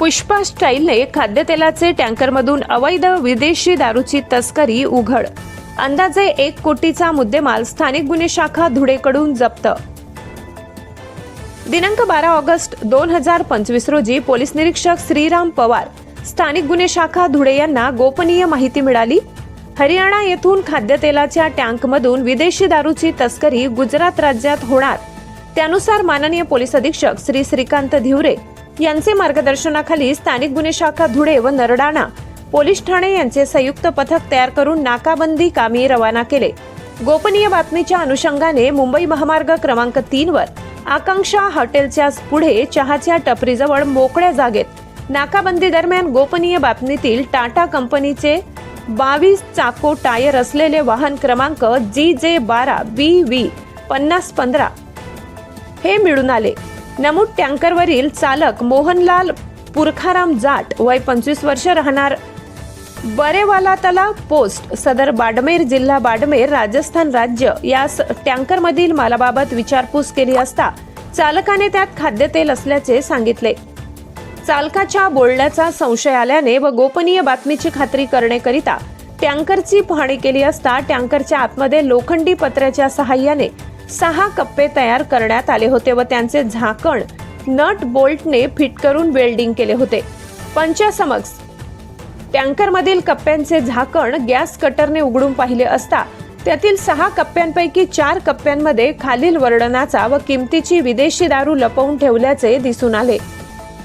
पुष्पा स्टाईलने खाद्यतेलाचे टँकरमधून अवैध विदेशी दारूची तस्करी उघड. अंदाजे एक कोटीचा मुद्देमाल स्थानिक गुन्हे शाखा धुळेकडून जप्त. दिनांक बारा ऑगस्ट दोन हजार पंचवीस रोजी पोलीस निरीक्षक श्रीराम पवार स्थानिक गुन्हे शाखा धुळे यांना गोपनीय माहिती मिळाली. हरियाणा येथून खाद्यतेलाच्या टँकमधून विदेशी दारूची तस्करी गुजरात राज्यात होणार. त्यानुसार माननीय पोलीस अधीक्षक श्री श्रीकांत धिवरे यांचे मार्गदर्शनाखाली स्थानिक गुन्हे शाखा धुळे व नरडाणा पोलीस ठाणे यांचे संयुक्त पथक तयार करून नाकाबंदी कामी रवाना केले. गोपनीय बातमीच्या अनुषंगाने मुंबई महामार्ग क्रमांक तीन वर आकांक्षा हॉटेलच्या पुढे चहाच्या टपरीजवळ मोकळ्या जागेत नाकाबंदी दरम्यान गोपनीय बातमीतील टाटा कंपनीचे बावीस चाको टायर असलेले वाहन क्रमांक जी जे बारा बी व्ही पन्नास पंधरा हे मिळून आले. नमूद टँकरवरील चालक मोहनलाल पुरखाराम जाट वय पंचवीस वर्ष राहणार. बरेवाला तलाव पोस्ट सदर बाडमेर जिल्हा बाडमेर राजस्थान राज्य यास टँकरमधील मालाबाबत विचारपूस केली असता चालकाने त्यात खाद्यतेल असल्याचे सांगितले. चालकाच्या बोलण्याचा संशय आल्याने व गोपनीय बातमीची खात्री करण्याकरिता टँकरची पाहणी केली असता टँकरच्या आतमध्ये लोखंडी पत्र्याच्या सहाय्याने सहा कप्पे तयार करण्यात आले होते व त्यांचे झाकण नट बोल्टने फिट करून वेल्डिंग केले होते. पंचासमक्ष टँकरमधील कप्प्यांचे झाकण गॅस कटरने उघडून पाहिले असता त्यातील सहा कप्प्यांपैकी चार कप्प्यांमध्ये खालील वर्णनाचा व किमतीची विदेशी दारू लपवून ठेवल्याचे दिसून आले.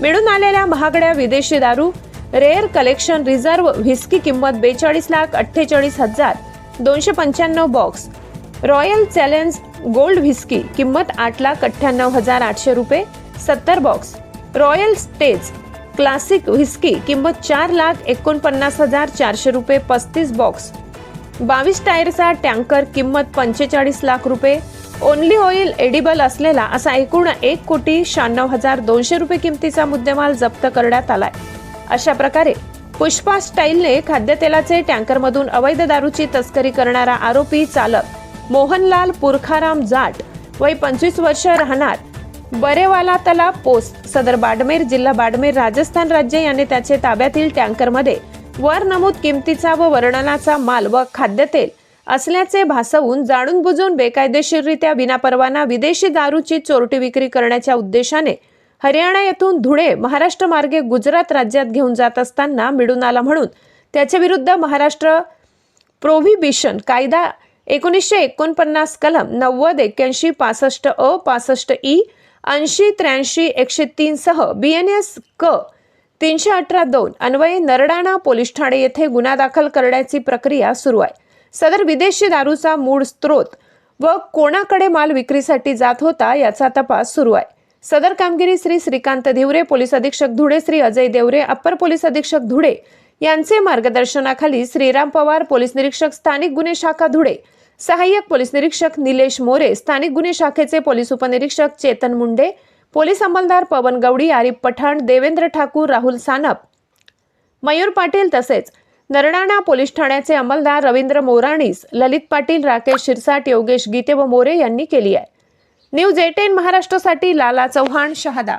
मिळून आलेल्या महागड्या विदेशी दारू रेअर कलेक्शन रिझर्व्ह व्हिस्की किंमत बेचाळीस लाख अठ्ठेचाळीस हजार दोनशे पंच्याण्णव box royal challenge gold whisky किंमत आठ लाख अठ्ठ्याण्णव हजार आठशे रुपये सत्तर box. Royal stage classic whisky किंमत चार लाख एकोणपन्नास हजार चारशे रुपये पस्तीस बॉक्स. बावीस टायरचा टँकर किंमत पंचेचाळीस लाख रुपये. ओनली ऑइल एडिबल असलेला असा एकूण एक कोटी शहाण्णव हजार दोनशे रुपये किमतीचा मुद्देमाल जप्त करण्यात आलाय. अशा प्रकारे पुष्पा स्टाईलने खाद्यतेलाचे टँकरमधून अवैध दारूची तस्करी करणारा आरोपी चालक मोहनलाल पुरखाराम जाट वय पंचवीस वर्ष राहणार. बरेवाला तलाव पोस्ट सदर बाडमेर जिल्हा बाडमेर राजस्थान राज्य याने त्याचे ताब्यातील टँकरमध्ये वर नमूद किमतीचा व वर्णनाचा माल व खाद्यतेल असल्याचे भासवून जाणून बुजून बेकायदेशीररित्या विनापरवाना विदेशी दारूची चोरटी विक्री करण्याच्या उद्देशाने हरियाणा येथून धुळे महाराष्ट्र मार्गे गुजरात राज्यात घेऊन जात असताना मिळून आला म्हणून त्याच्या विरुद्ध महाराष्ट्र प्रोव्हिबिशन कायदा एकोणीसशे एकोणपन्नास कलम नव्वद एक्क्याऐंशी पासष्ट अ पासष्ट ई ऐंशी त्र्याऐंशी एकशे तीनसह बी एन एस क तीनशे अठरा दोन अन्वये नरडाणा पोलीस ठाणे येथे गुन्हा दाखल करण्याची प्रक्रिया सुरू आहे. सदर विदेशी दारूचा मूळ स्रोत व कोणाकडे माल विक्रीसाठी जात होता याचा तपास सुरू आहे. सदर कामगिरी श्री श्रीकांत धिवरे पोलीस अधीक्षक धुळे श्री अजय देवरे अप्पर पोलीस अधीक्षक धुळे यांचे मार्गदर्शनाखाली श्रीराम पवार पोलीस निरीक्षक स्थानिक गुन्हे शाखा धुळे सहाय्यक पोलीस निरीक्षक निलेश मोरे स्थानिक गुन्हे शाखेचे पोलीस उपनिरीक्षक चेतन मुंडे पोलीस अंमलदार पवन गवडी आरिफ पठाण देवेंद्र ठाकूर राहुल सानप मयूर पाटील तसेच नरणाणा पोलीस ठाण्याचे अंमलदार रवींद्र मोराणीस ललित पाटील राकेश शिरसाट योगेश गीते व मोरे यांनी केली आहे. न्यूज एटेन महाराष्ट्रासाठी लाला चव्हाण शहादा.